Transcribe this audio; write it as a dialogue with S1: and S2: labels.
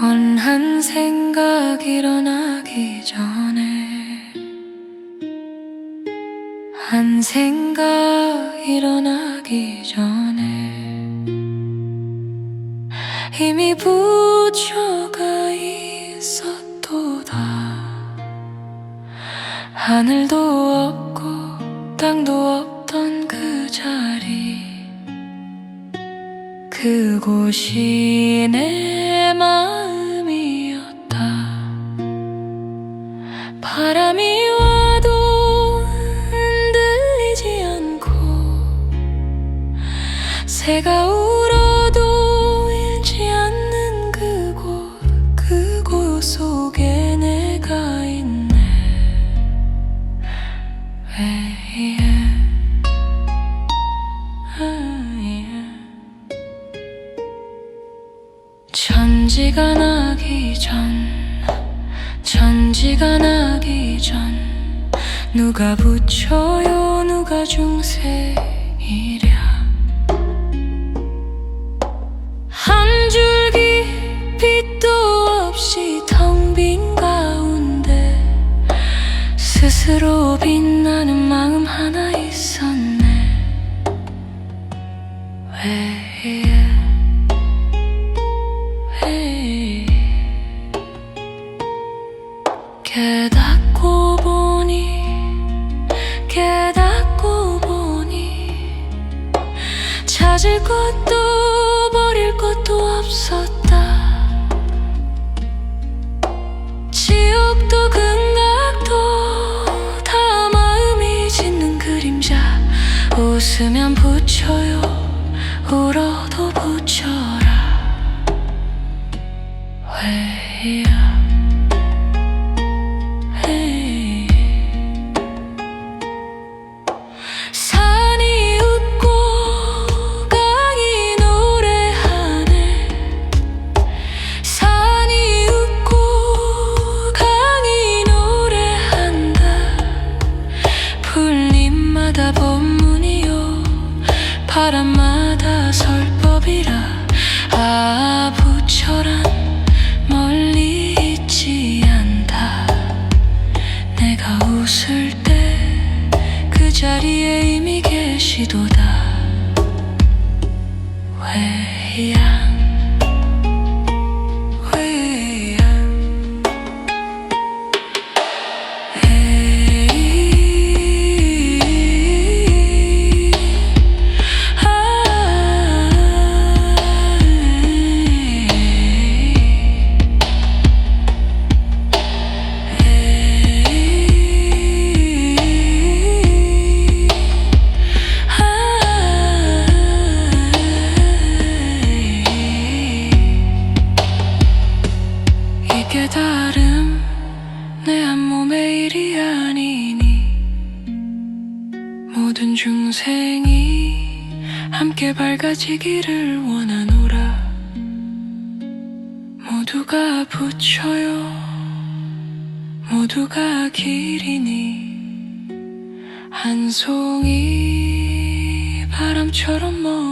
S1: 원한 생각 일어나기 전에 한 생각 일어나기 전에 이미 부처가 하늘도 없고 땅도 없던 그 자리. 그곳이 내 마음이었다. 바람이 와도 흔들리지 않고 새가 울어 천지가 나기 전 천지가 나기 전 누가 부처요 누가 중생이랴. 한 줄기 빛도 없이 텅 빈 가운데 스스로 빛나는 마음 하나 있었네. 왜왜 찾을 것도 버릴 것도 없었다. 지옥도 극락도 다 마음이 짓는 그림자 웃으면 붙여요. 울어도 풀잎마다 법문이요. 바람마다 설법이라. 아 부처란 멀리 있지 않다. 내가 웃을 때 그 자리에 이미 계시도다. 왜야 깨달음 내 한 몸의 일이 아니니. 모든 중생이 함께 밝아지기를 원하노라. 모두가 부처요. 모두가 길이니. 한 송이 바람처럼 멀